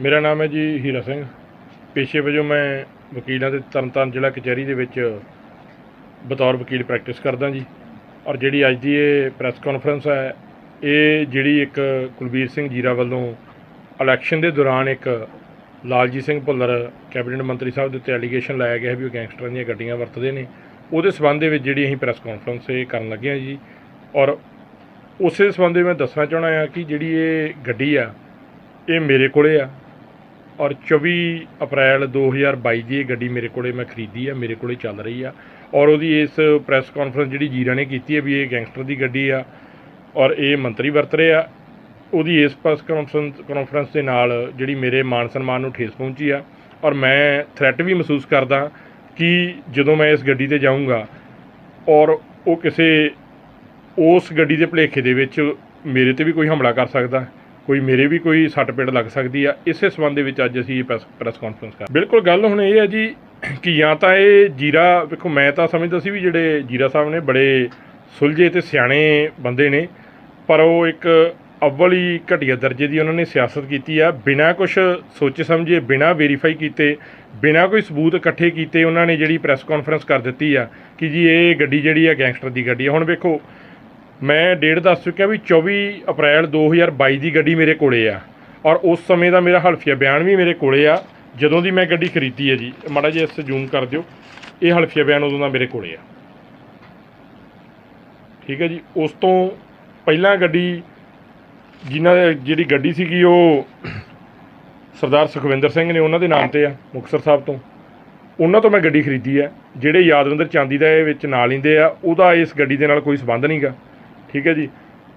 ਮੇਰਾ ਨਾਮ ਹੈ ਜੀ ਹੀਰਾ ਸਿੰਘ। ਪੇਸ਼ੇ ਵਜੋਂ ਮੈਂ ਵਕੀਲਾਂ ਦੇ ਤਰਨਤਾਰਨ ਜ਼ਿਲ੍ਹਾ ਕਚਹਿਰੀ ਦੇ ਵਿੱਚ ਬਤੌਰ ਵਕੀਲ ਪ੍ਰੈਕਟਿਸ ਕਰਦਾ ਜੀ। ਔਰ ਜਿਹੜੀ ਅੱਜ ਦੀ ਇਹ ਪ੍ਰੈਸ ਕਾਨਫਰੰਸ ਹੈ, ਇਹ ਜਿਹੜੀ ਇੱਕ ਕੁਲਬੀਰ ਸਿੰਘ ਜੀਰਾ ਵੱਲੋਂ ਇਲੈਕਸ਼ਨ ਦੇ ਦੌਰਾਨ ਇੱਕ ਲਾਲਜੀਤ ਸਿੰਘ ਭੁੱਲਰ ਕੈਬਨਿਟ ਮੰਤਰੀ ਸਾਹਿਬ ਦੇ ਉੱਤੇ ਐਲੀਗੇਸ਼ਨ ਲਾਇਆ ਗਿਆ ਵੀ ਉਹ ਗੈਂਗਸਟਰਾਂ ਦੀਆਂ ਗੱਡੀਆਂ ਵਰਤਦੇ ਨੇ। ਉਹਦੇ ਸਬੰਧ ਦੇ ਵਿੱਚ ਜਿਹੜੀ ਅਸੀਂ ਪ੍ਰੈਸ ਕਾਨਫਰੰਸ ਇਹ ਕਰਨ ਲੱਗੇ ਹਾਂ ਜੀ। ਔਰ ਉਸੇ ਸਬੰਧ ਵਿੱਚ ਮੈਂ ਦੱਸਣਾ ਚਾਹਣਾ ਆ ਕਿ ਜਿਹੜੀ ਇਹ ਗੱਡੀ ਆ, ਇਹ ਮੇਰੇ ਕੋਲੇ ਆ। ਔਰ 24 ਅਪ੍ਰੈਲ 2022 ਦੀ ਇਹ ਗੱਡੀ ਮੇਰੇ ਕੋਲੇ ਮੈਂ ਖਰੀਦੀ ਆ, ਮੇਰੇ ਕੋਲੇ ਚੱਲ ਰਹੀ ਆ। ਔਰ ਉਹਦੀ ਇਸ ਪ੍ਰੈਸ ਕਾਨਫਰੰਸ ਜਿਹੜੀ ਜੀਰਾ ਨੇ ਕੀਤੀ ਹੈ ਵੀ ਇਹ ਗੈਂਗਸਟਰ ਦੀ ਗੱਡੀ ਆ ਔਰ ਇਹ ਮੰਤਰੀ ਵਰਤ ਰਹੇ ਆ, ਉਹਦੀ ਇਸ ਪ੍ਰੈਸ ਕਾਨਫਰੰਸ ਕਾਨਫਰੰਸ ਦੇ ਨਾਲ ਜਿਹੜੀ ਮੇਰੇ ਮਾਨ ਸਨਮਾਨ ਨੂੰ ਠੇਸ ਪਹੁੰਚੀ ਆ। ਔਰ ਮੈਂ ਥ੍ਰੈਟ ਵੀ ਮਹਿਸੂਸ ਕਰਦਾ ਕਿ ਜਦੋਂ ਮੈਂ ਇਸ ਗੱਡੀ ਤੇ ਜਾਊਂਗਾ ਔਰ ਉਹ ਕਿਸੇ ਉਸ ਗੱਡੀ ਦੇ ਭਲੇਖੇ ਦੇ ਵਿੱਚ ਮੇਰੇ ਤੇ ਵੀ ਕੋਈ ਹਮਲਾ ਕਰ ਸਕਦਾ ਕੋਈ ਮੇਰੇ ਵੀ ਕੋਈ ਸੱਟ ਪੇਟ ਲੱਗ ਸਕਦੀ ਆ, ਇਸੇ ਸਬੰਧ ਦੇ ਵਿੱਚ ਅੱਜ ਅਸੀਂ ਇਹ ਪ੍ਰੈਸ ਪ੍ਰੈਸ ਕਾਨਫਰੰਸ ਕਰ ਬਿਲਕੁਲ ਗੱਲ ਹੁਣ ਇਹ ਹੈ ਜੀ ਕਿ ਜਾਂ ਤਾਂ ਇਹ ਜੀਰਾ, ਵੇਖੋ ਮੈਂ ਤਾਂ ਸਮਝਦਾ ਸੀ ਵੀ ਜਿਹੜੇ ਜੀਰਾ ਸਾਹਿਬ ਨੇ ਬੜੇ ਸੁਲਝੇ ਤੇ ਸਿਆਣੇ ਬੰਦੇ ਨੇ, ਪਰ ਉਹ ਇੱਕ ਅਵਲ ਹੀ ਘਟੀਆ ਦਰਜੇ ਦੀ ਉਹਨਾਂ ਨੇ ਸਿਆਸਤ ਕੀਤੀ ਆ। ਬਿਨਾਂ ਕੁਝ ਸੋਚੇ ਸਮਝੇ, ਬਿਨਾਂ ਵੈਰੀਫਾਈ ਕੀਤੇ, ਬਿਨਾਂ ਕੋਈ ਸਬੂਤ ਇਕੱਠੇ ਕੀਤੇ ਉਹਨਾਂ ਨੇ ਜਿਹੜੀ ਪ੍ਰੈਸ ਕਾਨਫਰੰਸ ਕਰ ਦਿੱਤੀ ਆ ਕਿ ਜੀ ਇਹ ਗੱਡੀ ਜਿਹੜੀ ਆ ਗੈਂਗਸਟਰ ਦੀ ਗੱਡੀ ਆ। ਹੁਣ ਵੇਖੋ ਮੈਂ ਡੇਟ ਦੱਸ ਚੁੱਕਿਆ ਵੀ 24 ਅਪ੍ਰੈਲ 2022 ਦੀ ਗੱਡੀ ਮੇਰੇ ਕੋਲੇ ਆ। ਔਰ ਉਸ ਸਮੇਂ ਦਾ ਮੇਰਾ ਹਲਫੀਆ ਬਿਆਨ ਵੀ ਮੇਰੇ ਕੋਲੇ ਆ। ਜਦੋਂ ਦੀ ਮੈਂ ਗੱਡੀ ਖਰੀਦੀ ਹੈ ਜੀ, ਮਾੜਾ ਜਿਹਾ ਇਸ ਜ਼ੂਮ ਕਰ ਦਿਓ। ਇਹ ਹਲਫੀਆ ਬਿਆਨ ਉਦੋਂ ਦਾ ਮੇਰੇ ਕੋਲੇ ਆ। ਠੀਕ ਹੈ ਜੀ, ਉਸ ਤੋਂ ਪਹਿਲਾਂ ਗੱਡੀ ਜਿਨ੍ਹਾਂ ਜਿਹੜੀ ਗੱਡੀ ਸੀਗੀ ਉਹ ਸਰਦਾਰ ਸੁਖਵਿੰਦਰ ਸਿੰਘ ਨੇ ਉਹਨਾਂ ਦੇ ਨਾਮ ਤੇ ਆ, ਮੁਕਤਸਰ ਸਾਹਿਬ ਤੋਂ। ਉਹਨਾਂ ਤੋਂ ਮੈਂ ਗੱਡੀ ਖਰੀਦੀ ਆ ਜਿਹੜੇ ਯਾਦਵਿੰਦਰ ਚਾਂਦੀ ਦਾ ਇਹ ਵਿੱਚ ਨਾਂ ਲੈਂਦੇ ਆ, ਉਹਦਾ ਇਸ ਗੱਡੀ ਦੇ ਨਾਲ ਕੋਈ ਸਬੰਧ ਨਹੀਂਗਾ ਠੀਕ ਹੈ ਜੀ।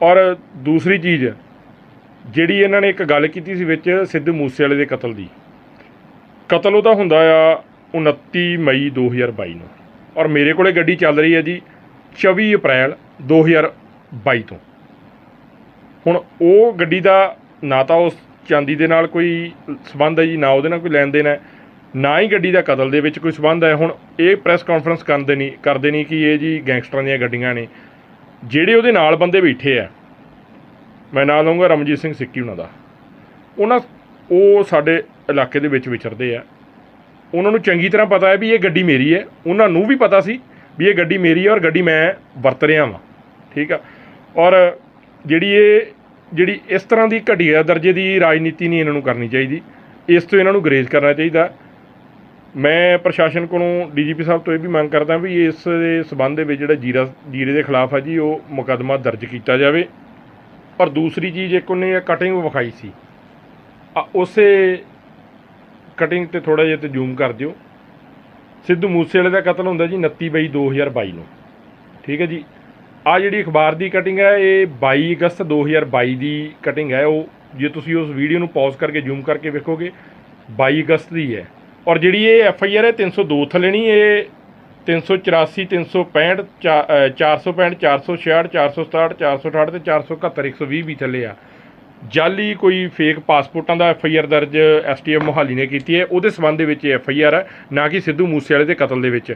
ਔਰ ਦੂਸਰੀ ਚੀਜ਼, ਜਿਹੜੀ ਇਹਨਾਂ ਨੇ ਇੱਕ ਗੱਲ ਕੀਤੀ ਸੀ ਵਿੱਚ ਸਿੱਧੂ ਮੂਸੇਵਾਲੇ ਦੇ ਕਤਲ ਦੀ। ਕਤਲ ਉਹਦਾ ਹੁੰਦਾ ਆ 29 ਮਈ 2022 ਨੂੰ। ਔਰ ਮੇਰੇ ਕੋਲੇ ਗੱਡੀ ਚੱਲ ਰਹੀ ਹੈ ਜੀ 24 ਅਪ੍ਰੈਲ 2022 ਤੋਂ। ਹੁਣ ਉਹ ਗੱਡੀ ਦਾ ਨਾ ਤਾਂ ਉਸ ਚਾਂਦੀ ਦੇ ਨਾਲ ਕੋਈ ਸਬੰਧ ਹੈ ਜੀ, ਨਾ ਉਹਦੇ ਨਾਲ ਕੋਈ ਲੈਣ ਦੇਣ ਹੈ, ਨਾ ਹੀ ਗੱਡੀ ਦਾ ਕਤਲ ਦੇ ਵਿੱਚ ਕੋਈ ਸਬੰਧ ਹੈ। ਹੁਣ ਇਹ ਪ੍ਰੈਸ ਕਾਨਫਰੰਸ ਕਰਦੇ ਨਹੀਂ ਕਰਦੇ ਨਹੀਂ ਕਿ ਇਹ ਜੀ ਗੈਂਗਸਟਰਾਂ ਦੀਆਂ ਗੱਡੀਆਂ ਨੇ। ਜਿਹੜੇ ਉਹਦੇ ਨਾਲ ਬੰਦੇ ਬੈਠੇ ਆ, ਮੈਂ ਨਾਂ ਲਵਾਂਗਾ ਰਮਜੀਤ ਸਿੰਘ ਸਿੱਕੀ ਉਹਨਾਂ ਦਾ। ਉਹਨਾਂ ਉਹ ਸਾਡੇ ਇਲਾਕੇ ਦੇ ਵਿੱਚ ਵਿਚਰਦੇ ਆ। ਉਹਨਾਂ ਨੂੰ ਚੰਗੀ ਤਰ੍ਹਾਂ ਪਤਾ ਹੈ ਵੀ ਇਹ ਗੱਡੀ ਮੇਰੀ ਹੈ। ਉਹਨਾਂ ਨੂੰ ਵੀ ਪਤਾ ਸੀ ਵੀ ਇਹ ਗੱਡੀ ਮੇਰੀ ਹੈ ਔਰ ਗੱਡੀ ਮੈਂ ਵਰਤ ਰਿਹਾ ਵਾਂ। ਠੀਕ ਆ? ਔਰ ਜਿਹੜੀ ਇਹ, ਜਿਹੜੀ ਇਸ ਤਰ੍ਹਾਂ ਦੀ ਘਟੀਆ ਦਰਜੇ ਦੀ ਰਾਜਨੀਤੀ ਨਹੀਂ ਇਹਨਾਂ ਨੂੰ ਕਰਨੀ ਚਾਹੀਦੀ। ਇਸ ਤੋਂ ਇਹਨਾਂ ਨੂੰ ਗਰੇਜ਼ ਕਰਨਾ ਚਾਹੀਦਾ। ਮੈਂ ਪ੍ਰਸ਼ਾਸਨ ਕੋਲੋਂ ਡੀਜੀਪੀ ਸਾਹਿਬ ਤੋਂ ਇਹ ਵੀ ਮੰਗ ਕਰਦਾ ਵੀ ਇਸ ਦੇ ਸਬੰਧ ਦੇ ਵਿੱਚ ਜਿਹੜਾ ਜੀਰਾ, ਜੀਰੇ ਦੇ ਖਿਲਾਫ ਹੈ ਜੀ, ਉਹ ਮੁਕੱਦਮਾ ਦਰਜ ਕੀਤਾ ਜਾਵੇ। ਔਰ ਦੂਸਰੀ ਚੀਜ਼ ਇੱਕ ਉਹਨੇ ਕਟਿੰਗ ਵਿਖਾਈ ਸੀ। ਆ ਉਸੇ ਕਟਿੰਗ ਤੇ ਥੋੜਾ ਜਿਹਾ ਤੇ ਜ਼ੂਮ ਕਰ ਦਿਓ। ਸਿੱਧੂ ਮੂਸੇਵਾਲੇ ਦਾ ਕਤਲ ਹੁੰਦਾ ਜੀ 29 ਮਈ 2022 ਨੂੰ। ਠੀਕ ਹੈ ਜੀ? ਆ ਜਿਹੜੀ ਅਖਬਾਰ ਦੀ ਕਟਿੰਗ ਹੈ, ਇਹ 22 ਅਗਸਤ 2022 ਦੀ ਕਟਿੰਗ ਹੈ। ਉਹ ਜੇ ਤੁਸੀਂ ਉਸ ਵੀਡੀਓ ਨੂੰ ਪੌਜ਼ ਕਰਕੇ ਜ਼ੂਮ ਕਰਕੇ ਵੇਖੋਗੇ 22 ਅਗਸਤ ਦੀ ਹੈ। ਔਰ ਜਿਹੜੀ ਇਹ ਐਫ ਆਈ ਆਰ ਹੈ 302 ਥੱਲੇ ਨਹੀਂ, ਇਹ 384 365 465 466 467 468 ਤੇ 471 120 ਵੀ ਥੱਲੇ ਆ। ਜਾਲੀ ਕੋਈ ਫੇਕ ਪਾਸਪੋਰਟਾਂ ਦਾ ਐਫ ਆਈ ਆਰ ਦਰਜ ਐਸਟੀਐਮ ਮੋਹਾਲੀ ਨੇ ਕੀਤੀ ਹੈ, ਉਹਦੇ ਸਬੰਧ ਦੇ ਵਿੱਚ ਐਫ ਆਈ ਆਰ ਹੈ, ਨਾ ਕਿ ਸਿੱਧੂ ਮੂਸੇਵਾਲੇ ਦੇ ਕਤਲ ਦੇ ਵਿੱਚ।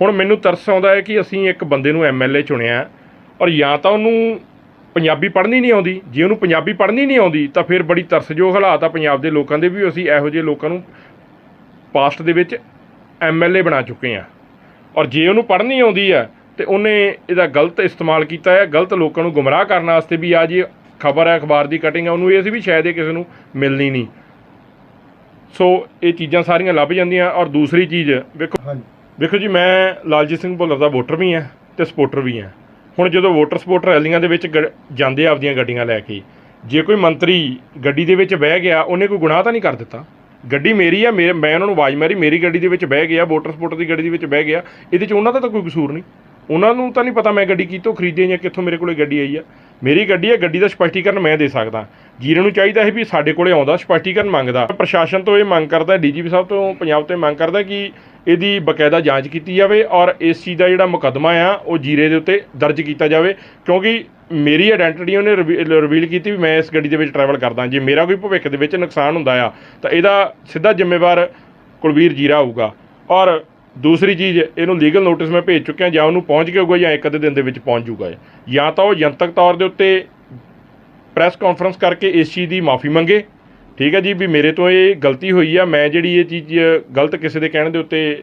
ਹੁਣ ਮੈਨੂੰ ਤਰਸ ਆਉਂਦਾ ਹੈ ਕਿ ਅਸੀਂ ਇੱਕ ਬੰਦੇ ਨੂੰ ਐਮਐਲਏ ਚੁਣਿਆ ਔਰ ਜਾਂ ਤਾਂ ਉਹਨੂੰ ਪੰਜਾਬੀ ਪੜ੍ਹਨੀ ਨਹੀਂ ਆਉਂਦੀ। ਜੇ ਉਹਨੂੰ ਪੰਜਾਬੀ ਪੜ੍ਹਨੀ ਨਹੀਂ ਆਉਂਦੀ, ਤਾਂ ਫਿਰ ਬੜੀ ਤਰਸਯੋਗ ਹਾਲਾਤ ਆ ਪੰਜਾਬ ਦੇ ਲੋਕਾਂ ਦੇ ਵੀ, ਅਸੀਂ ਇਹੋ ਜਿਹੇ ਲੋਕਾਂ ਨੂੰ ਪਾਸਟ ਦੇ ਵਿੱਚ ਐਮਐਲਏ ਬਣਾ ਚੁੱਕੇ ਆ ਔਰ ਜੇ ਉਹਨੂੰ ਪੜ੍ਹਨੀ ਆਉਂਦੀ ਆ ਤੇ ਉਹਨੇ ਇਹਦਾ ਗਲਤ ਇਸਤੇਮਾਲ ਕੀਤਾ ਹੈ ਗਲਤ ਲੋਕਾਂ ਨੂੰ ਗੁੰਮਰਾਹ ਕਰਨ ਵਾਸਤੇ ਵੀ ਆ ਜੀ ਖਬਰ ਹੈ ਅਖਬਾਰ ਦੀ ਕਟਿੰਗ ਹੈ ਉਹਨੂੰ ਇਹ ਸੀ ਵੀ ਸ਼ਾਇਦ ਇਹ ਕਿਸੇ ਨੂੰ ਮਿਲਣੀ ਨਹੀਂ। ਸੋ ਇਹ ਚੀਜ਼ਾਂ ਸਾਰੀਆਂ ਲੱਭ ਜਾਂਦੀਆਂ ਔਰ ਦੂਸਰੀ ਚੀਜ਼ ਵੇਖੋ ਵੇਖੋ ਜੀ ਮੈਂ ਲਾਲਜੀਤ ਸਿੰਘ ਭੁੱਲਰ ਦਾ ਵੋਟਰ ਵੀ ਹਾਂ ਤੇ ਸਪੋਰਟਰ ਵੀ ਹਾਂ। ਹੁਣ ਜਦੋਂ ਵੋਟਰ ਸਪੋਰਟਰ ਰੈਲੀਆਂ ਦੇ ਵਿੱਚ ਜਾਂਦੇ ਆ ਆਪਦੀਆਂ ਗੱਡੀਆਂ ਲੈ ਕੇ ਜੇ ਕੋਈ ਮੰਤਰੀ ਗੱਡੀ ਦੇ ਵਿੱਚ ਬਹਿ ਗਿਆ ਉਹਨੇ ਕੋਈ ਗੁਨਾਹ ਤਾਂ ਨਹੀਂ ਕਰ ਦਿੱਤਾ? ਗੱਡੀ ਮੇਰੀ ਆ, ਮੇਰੇ ਮੈਂ ਉਹਨਾਂ ਨੂੰ ਆਵਾਜ਼ ਮਾਰੀ, ਮੇਰੀ ਗੱਡੀ ਦੇ ਵਿੱਚ ਬਹਿ ਗਿਆ, ਵੋਟਰ ਸਪੋਰਟਰ ਦੀ ਗੱਡੀ ਦੇ ਵਿੱਚ ਬਹਿ ਗਿਆ। ਇਹਦੇ 'ਚ ਉਹਨਾਂ ਦਾ ਤਾਂ ਕੋਈ ਕਸੂਰ ਨਹੀਂ। ਉਹਨਾਂ ਨੂੰ ਤਾਂ ਨਹੀਂ ਪਤਾ ਮੈਂ ਗੱਡੀ ਕਿੱਥੋਂ ਖਰੀਦੀ ਜਾਂ ਕਿੱਥੋਂ ਮੇਰੇ ਕੋਲੇ ਗੱਡੀ ਆਈ ਆ। ਮੇਰੀ ਗੱਡੀ ਹੈ, ਗੱਡੀ ਦਾ ਸਪਸ਼ਟੀਕਰਨ ਮੈਂ ਦੇ ਸਕਦਾ। ਜੀਰੇ ਨੂੰ ਚਾਹੀਦਾ ਹੈ ਵੀ ਸਾਡੇ ਕੋਲੇ ਆਉਂਦਾ, ਸਪਸ਼ਟੀਕਰਨ ਮੰਗਦਾ। ਪ੍ਰਸ਼ਾਸਨ ਤੋਂ ਇਹ ਮੰਗ ਕਰਦਾ, ਡੀਜੀਪੀ ਸਾਹਿਬ ਤੋਂ ਪੰਜਾਬ ਤੋਂ ਇਹ ਮੰਗ ਕਰਦਾ ਕਿ ਇਹਦੀ ਬਕਾਇਦਾ ਜਾਂਚ ਕੀਤੀ ਜਾਵੇ ਔਰ ਇਸ ਚੀਜ਼ ਦਾ ਜਿਹੜਾ ਮੁਕੱਦਮਾ ਆ, ਉਹ ਜੀਰੇ ਦੇ ਉੱਤੇ ਦਰਜ ਕੀਤਾ ਜਾਵੇ। ਕਿਉਂਕਿ ਮੇਰੀ ਆਇਡੈਂਟੀਟੀ ਉਹਨੇ ਰਿਵੀਲ ਕੀਤੀ ਵੀ ਮੈਂ ਇਸ ਗੱਡੀ ਦੇ ਵਿੱਚ ਟਰੈਵਲ ਕਰਦਾ। ਜੇ ਮੇਰਾ ਕੋਈ ਭਵਿੱਖ ਦੇ ਵਿੱਚ ਨੁਕਸਾਨ ਹੁੰਦਾ ਆ, ਤਾਂ ਇਹਦਾ ਸਿੱਧਾ ਜ਼ਿੰਮੇਵਾਰ ਕੁਲਵੀਰ ਜੀਰਾ ਹੋਊਗਾ ਔਰ ਦੂਸਰੀ ਚੀਜ਼, ਇਹਨੂੰ ਲੀਗਲ ਨੋਟਿਸ ਮੈਂ ਭੇਜ ਚੁੱਕਿਆ, ਜਾਂ ਉਹਨੂੰ ਪਹੁੰਚ ਗਿਆ ਹੋਊਗਾ, ਜਾਂ ਇੱਕ ਅੱਧੇ ਦਿਨ ਦੇ ਵਿੱਚ ਪਹੁੰਚ ਜਾਊਗਾ ਜਾਂ ਤਾਂ ਉਹ ਜਨਤਕ ਤੌਰ ਦੇ ਉੱਤੇ ਪ੍ਰੈਸ ਕਾਨਫਰੰਸ ਕਰਕੇ ਇਸ ਚੀਜ਼ ਦੀ ਮਾਫੀ ਮੰਗੇ। ਠੀਕ ਹੈ ਜੀ, ਵੀ ਮੇਰੇ ਤੋਂ ਇਹ ਗਲਤੀ ਹੋਈ ਆ, ਮੈਂ ਜਿਹੜੀ ਇਹ ਚੀਜ਼, ਗਲਤ ਕਿਸੇ ਦੇ ਕਹਿਣ ਦੇ ਉੱਤੇ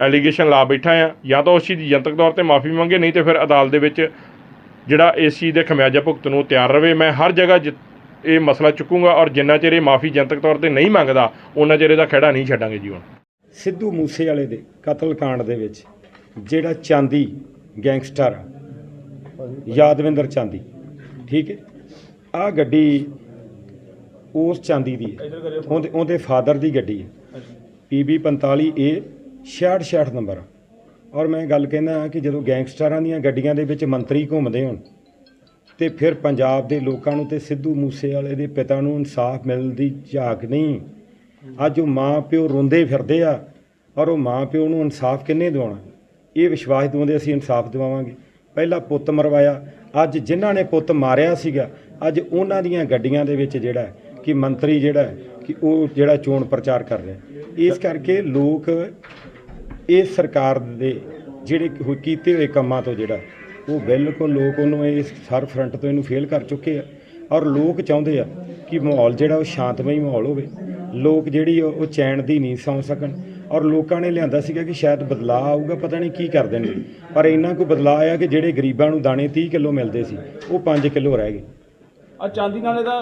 ਐਲੀਗੇਸ਼ਨ ਲਾ ਬੈਠਾ ਆ, ਜਾਂ ਤਾਂ ਉਸ ਚੀਜ਼ ਦੀ ਜਨਤਕ ਤੌਰ ਤੇ ਮਾਫੀ ਮੰਗੇ, ਨਹੀਂ ਤੇ ਫਿਰ ਅਦਾਲਤ ਦੇ ਵਿੱਚ ਜਿਹੜਾ ਇਸ ਚੀਜ਼ ਦੇ ਖਮਿਆਜਾ ਭੁਗਤਣ ਨੂੰ ਤਿਆਰ ਰਵੇ। ਮੈਂ ਹਰ ਜਗ੍ਹਾ ਜਿ- ਇਹ ਮਸਲਾ ਚੁੱਕੂੰਗਾ, ਔਰ ਜਿੰਨਾ ਚਿਰ ਇਹ ਮਾਫੀ ਜਨਤਕ ਤੌਰ ਤੇ ਨਹੀਂ ਮੰਗਦਾ, ਉਹਨਾਂ ਚਿਰ ਇਹਦਾ ਖਹਿੜਾ ਨਹੀਂ ਛੱਡਾਂਗੇ ਜੀ ਹੁਣ। ਸਿੱਧੂ ਮੂਸੇ ਵਾਲੇ ਦੇ ਕਤਲकांड ਦੇ ਵਿੱਚ ਜਿਹੜਾ ਚਾਂਦੀ ਗੈਂਗਸਟਰ ਯਾਦਵਿੰਦਰ ਚਾਂਦੀ ਠੀਕ ਹੈ? ਆ ਗੱਡੀ ਉਸ ਚਾਂਦੀ ਦੀ ਹੈ ਉਹਦੇ ਉਹਦੇ ਫਾਦਰ ਦੀ ਗੱਡੀ ਹੈ। PB 45A 6666 ਨੰਬਰ ਆ। ਔਰ ਮੈਂ ਗੱਲ ਕਹਿੰਦਾ ਕਿ ਜਦੋਂ ਗੈਂਗਸਟਰਾਂ ਦੀਆਂ ਗੱਡੀਆਂ ਦੇ ਵਿੱਚ ਮੰਤਰੀ ਘੁੰਮਦੇ ਹੋਣ ਤੇ ਫਿਰ ਪੰਜਾਬ ਦੇ ਲੋਕਾਂ ਨੂੰ ਤੇ ਸਿੱਧੂ ਮੂਸੇ ਵਾਲੇ ਦੇ ਪਿਤਾ ਨੂੰ ਇਨਸਾਫ ਮਿਲਣ ਦੀ ਝਾਕ ਨਹੀਂ ਅੱਜ ਉਹ ਮਾਂ ਪਿਓ ਰੋਂਦੇ ਫਿਰਦੇ ਆ, ਔਰ ਉਹ ਮਾਂ ਪਿਓ ਨੂੰ ਇਨਸਾਫ ਕਿੰਨੇ ਦਿਵਾਉਣਾ? ਇਹ ਵਿਸ਼ਵਾਸ ਦਿਵਾਉਂਦੇ ਅਸੀਂ ਇਨਸਾਫ ਦਿਵਾਵਾਂਗੇ। ਪਹਿਲਾਂ ਪੁੱਤ ਮਰਵਾਇਆ, ਅੱਜ ਜਿਨ੍ਹਾਂ ਨੇ ਪੁੱਤ ਮਾਰਿਆ ਸੀਗਾ, ਅੱਜ ਉਹਨਾਂ ਦੀਆਂ ਗੱਡੀਆਂ ਦੇ ਵਿੱਚ ਜਿਹੜਾ ਕਿ ਮੰਤਰੀ ਜਿਹੜਾ ਕਿ ਉਹ ਜਿਹੜਾ ਚੋਣ ਪ੍ਰਚਾਰ ਕਰ ਰਿਹਾ ਇਸ ਕਰਕੇ ਲੋਕ ਇਸ ਸਰਕਾਰ ਦੇ ਜਿਹੜੇ ਕੀਤੇ ਹੋਏ ਕੰਮਾਂ ਤੋਂ ਜਿਹੜਾ, ਉਹ ਬਿਲਕੁਲ ਲੋਕ ਉਹਨੂੰ ਇਸ ਸਰ ਫਰੰਟ ਤੋਂ ਇਹਨੂੰ ਫੇਲ ਕਰ ਚੁੱਕੇ ਆ। ਔਰ ਲੋਕ ਚਾਹੁੰਦੇ ਆ ਕਿ ਮਾਹੌਲ ਜਿਹੜਾ, ਉਹ ਸ਼ਾਂਤਮਈ ਮਾਹੌਲ ਹੋਵੇ। ਲੋਕ ਜਿਹੜੀ ਉਹ ਉਹ ਚੈਨ ਦੀ ਨਹੀਂ ਸੌਂ ਸਕਣ। ਔਰ ਲੋਕਾਂ ਨੇ ਲਿਆਂਦਾ ਸੀਗਾ ਕਿ ਸ਼ਾਇਦ ਬਦਲਾਅ ਆਊਗਾ, ਪਤਾ ਨਹੀਂ ਕੀ ਕਰ ਦੇਣਗੇ। ਪਰ ਇੰਨਾ ਕੁ ਬਦਲਾਅ ਆਇਆ ਕਿ ਜਿਹੜੇ ਗਰੀਬਾਂ ਨੂੰ ਦਾਣੇ 30 ਕਿਲੋ ਮਿਲਦੇ ਸੀ, ਉਹ 5 ਕਿਲੋ ਰਹਿ ਗਏ। ਆ ਚਾਂਦੀ ਨਾਲੇ ਦਾ